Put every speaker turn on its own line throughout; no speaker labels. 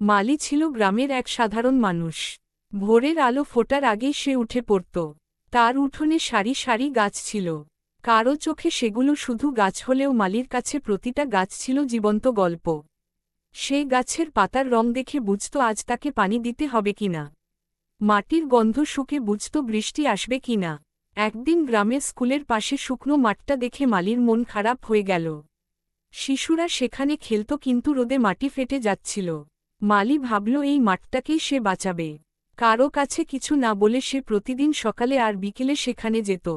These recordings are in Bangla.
মালি ছিল গ্রামের এক সাধারণ মানুষ। ভোরের আলো ফোটার আগেই সে উঠে পড়ত। তার উঠোনে সারি সারি গাছ ছিল। কারও চোখে সেগুলো শুধু গাছ হলেও মালির কাছে প্রতিটা গাছ ছিল জীবন্ত গল্প। সে গাছের পাতার রং দেখে বুঝত আজ তাকে পানি দিতে হবে কিনা মাটির গন্ধ শুকে বুঝত বৃষ্টি আসবে কিনা একদিন গ্রামের স্কুলের পাশে শুকনো মাঠটা দেখে মালির মন খারাপ হয়ে গেল। শিশুরা সেখানে খেলত কিন্তু রোদে মাটি ফেটে যাচ্ছিল। মালি ভাবল, এই মাঠটাকেই সে বাঁচাবে। কারও কাছে কিছু না বলে সে প্রতিদিন সকালে আর বিকেলে সেখানে যেত।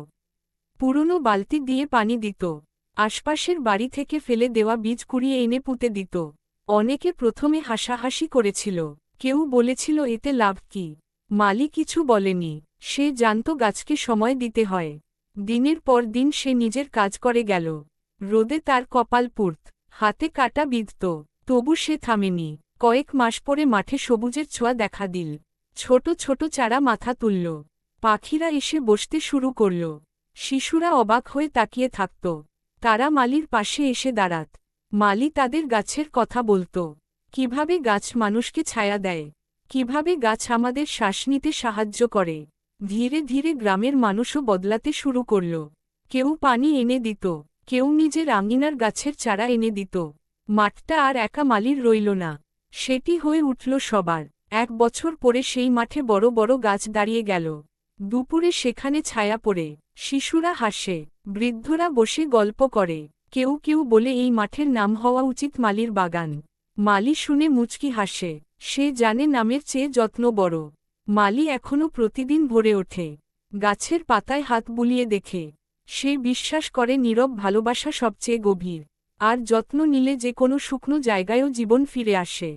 পুরনো বালতি দিয়ে পানি দিত। আশপাশের বাড়ি থেকে ফেলে দেওয়া বীজ কুড়িয়ে এনে পুঁতে দিত। অনেকে প্রথমে হাসাহাসি করেছিল। কেউ বলেছিল, এতে লাভ কি? মালি কিছু বলেনি। সে জানত গাছকে সময় দিতে হয়। দিনের পর দিন সে নিজের কাজ করে গেল। রোদে তার কপাল পুর্ত হাতে কাটা বিঁধত। তবু সে থামেনি। কয়েক মাস পরে মাঠে সবুজের ছোঁয়া দেখা দিল। ছোট ছোট চারা মাথা তুলল। পাখিরা এসে বসতে শুরু করল। শিশুরা অবাক হয়ে তাকিয়ে থাকত। তারা মালির পাশে এসে দাঁড়াত। মালি তাদের গাছের কথা বলত। কীভাবে গাছ মানুষকে ছায়া দেয়? কীভাবে গাছ আমাদের শ্বাস নিতে সাহায্য করে? ধীরে ধীরে গ্রামের মানুষও বদলাতে শুরু করল। কেউ পানি এনে দিত। কেউ নিজের আঙ্গিনার গাছের চারা এনে দিত। মাঠটা আর একা মালির রইল না। সেটি হয়ে উঠল সবার। এক বছর পরে সেই মাঠে বড় বড় গাছ দাঁড়িয়ে গেল। দুপুরে সেখানে ছায়া পড়ে। শিশুরা হাসে। বৃদ্ধরা বসে গল্প করে। কেউ কেউ বলে এই মাঠের নাম হওয়া উচিত মালির বাগান। মালি শুনে মুচকি হাসে। সে জানে নামের চেয়ে যত্ন বড়। মালি এখনও প্রতিদিন ভরে ওঠে। গাছের পাতায় হাত বুলিয়ে দেখে। সে বিশ্বাস করে নীরব ভালোবাসা সবচেয়ে গভীর। আর যত্ন নিলে যে কোনো শুকনো জায়গায়ও জীবন ফিরে আসে।